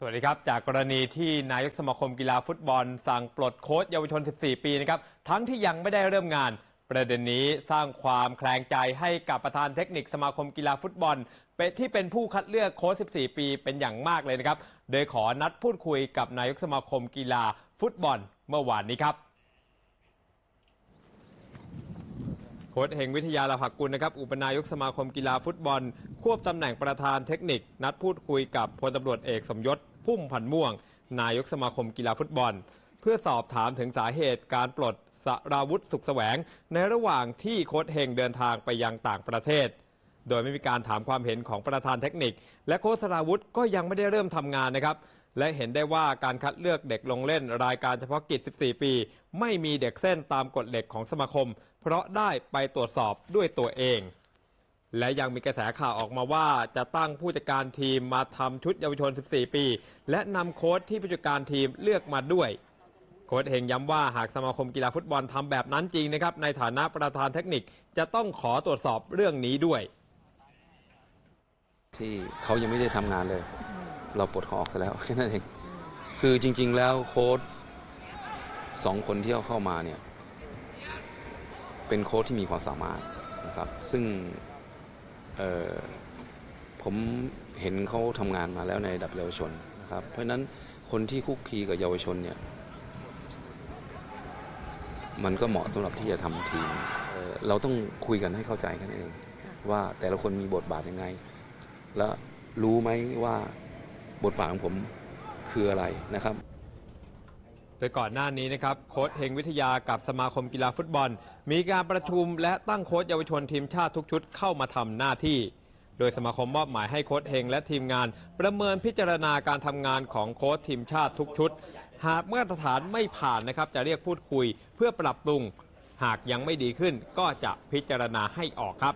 สวัสดีครับ จากกรณีที่นายกสมาคมกีฬาฟุตบอล สั่งปลดโค้ชเยาวชน 14 ปีนะครับ ทั้งที่ยังไม่ได้เริ่มงาน ประเด็นนี้สร้างความแคลงใจให้กับประธานเทคนิคสมาคมกีฬาฟุตบอลที่เป็นผู้คัดเลือกโค้ช 14 ปีเป็นอย่างมากเลยนะครับ โดยขอนัดพูดคุยกับนายกสมาคมกีฬาฟุตบอลเมื่อวานนี้ครับ ค้ชเฮงวิทยาลาภักกุลนะครับ อุปนายกสมาคมกีฬาฟุตบอล ควบตำแหน่งประธานเทคนิค นัดพูดคุยกับพลตำรวจเอกสมยศพุ่มพันม่วง นายกสมาคมกีฬาฟุตบอล เพื่อสอบถามถึงสาเหตุการปลดสราวุธสุขแสวง ในระหว่างที่โค้ชเฮงเดินทางไปยังต่างประเทศ โดยไม่มีการถามความเห็นของประธานเทคนิค และโค้ชสราวุธก็ยังไม่ได้เริ่มทำงานนะครับและเห็นได้ว่าการคัดเลือกเด็กลงเล่นรายการเฉพาะกิจ 14 ปี ไม่มีเด็กเส้นตามกฎเหล็กของสมาคม เพราะได้ไปตรวจสอบด้วยตัวเอง และยังมีกระแสข่าวออกมาว่าจะตั้งผู้จัดการทีมมาทำชุดเยาวชน 14 ปี และนำโค้ชที่ผู้จัดการทีมเลือกมาด้วยโค้ชเฮงย้ำว่าหากสมาคมกีฬาฟุตบอลทำแบบนั้นจริงนะครับ ในฐานะประธานเทคนิคจะต้องขอตรวจสอบเรื่องนี้ด้วย ที่เขายังไม่ได้ทำงานเลย เราปลดเขาออกซะแล้วแค่นั้นเองคือจริง ๆ แล้วโค้ดสองคนที่เอาเข้ามาเนี่ย เป็นโค้ดที่มีความสามารถนะครับซึ่งเอ่อผมเห็นเขาทำงานมาแล้วในระดับเยาวชนนะครับเพราะฉะนั้นคนที่คุกคีกับเยาวชนเนี่ยมันก็เหมาะสำหรับที่จะทำทีมเอ่อเราต้องคุยกันให้เข้าใจกันเอง ว่าแต่ละคนมีบทบาทยังไง แล้วรู้ไหมว่าบทบาทของผมคืออะไรนะครับ โดยก่อนหน้านี้นะครับโค้ชเฮงวิทยากับสมาคมกีฬาฟุตบอล มีการประชุมและตั้งโค้ชเยาวชนทีมชาติทุกชุดเข้ามาทำหน้าที่ โดยสมาคมมอบหมายให้โค้ชเฮงและทีมงาน ประเมินพิจารณาการทำงานของโค้ชทีมชาติทุกชุด หากมาตรฐานไม่ผ่านนะครับ จะเรียกพูดคุยเพื่อปรับปรุง หากยังไม่ดีขึ้นก็จะพิจารณาให้ออกครับ